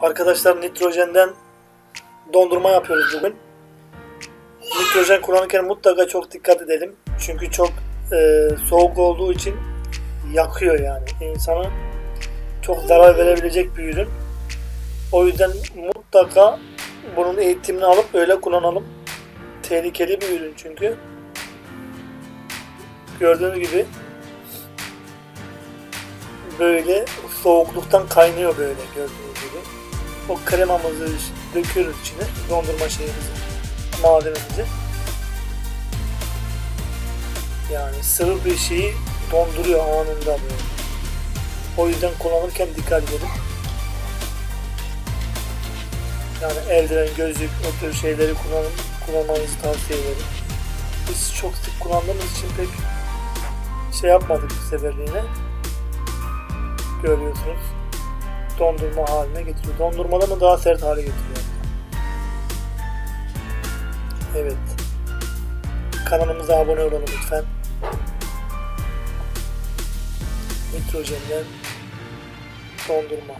Arkadaşlar nitrojenden dondurma yapıyoruz bugün. Nitrojen kullanırken mutlaka çok dikkat edelim. Çünkü çok e, soğuk olduğu için yakıyor yani. İnsana çok zarar verebilecek bir ürün. O yüzden mutlaka bunun eğitimini alıp öyle kullanalım. Tehlikeli bir ürün çünkü. Gördüğünüz gibi böyle soğukluktan kaynıyor böyle gördüğünüz gibi. O kremamızı döküyoruz içine. Dondurma şeyimizi, malzememizi. Yani sıvı bir şeyi donduruyor anında böyle. O yüzden kullanırken dikkat edelim. Yani eldiven, gözlük, o tür şeyleri kullanın, kullanmanızı tavsiye ederim. Biz çok sık kullandığımız için pek şey yapmadık bu seferliğine. Görüyorsunuz. Dondurma haline getiriyor. Dondurmadan mı daha sert hale getiriyor. Evet. Kanalımıza abone olalım lütfen. Nitrojenden dondurma.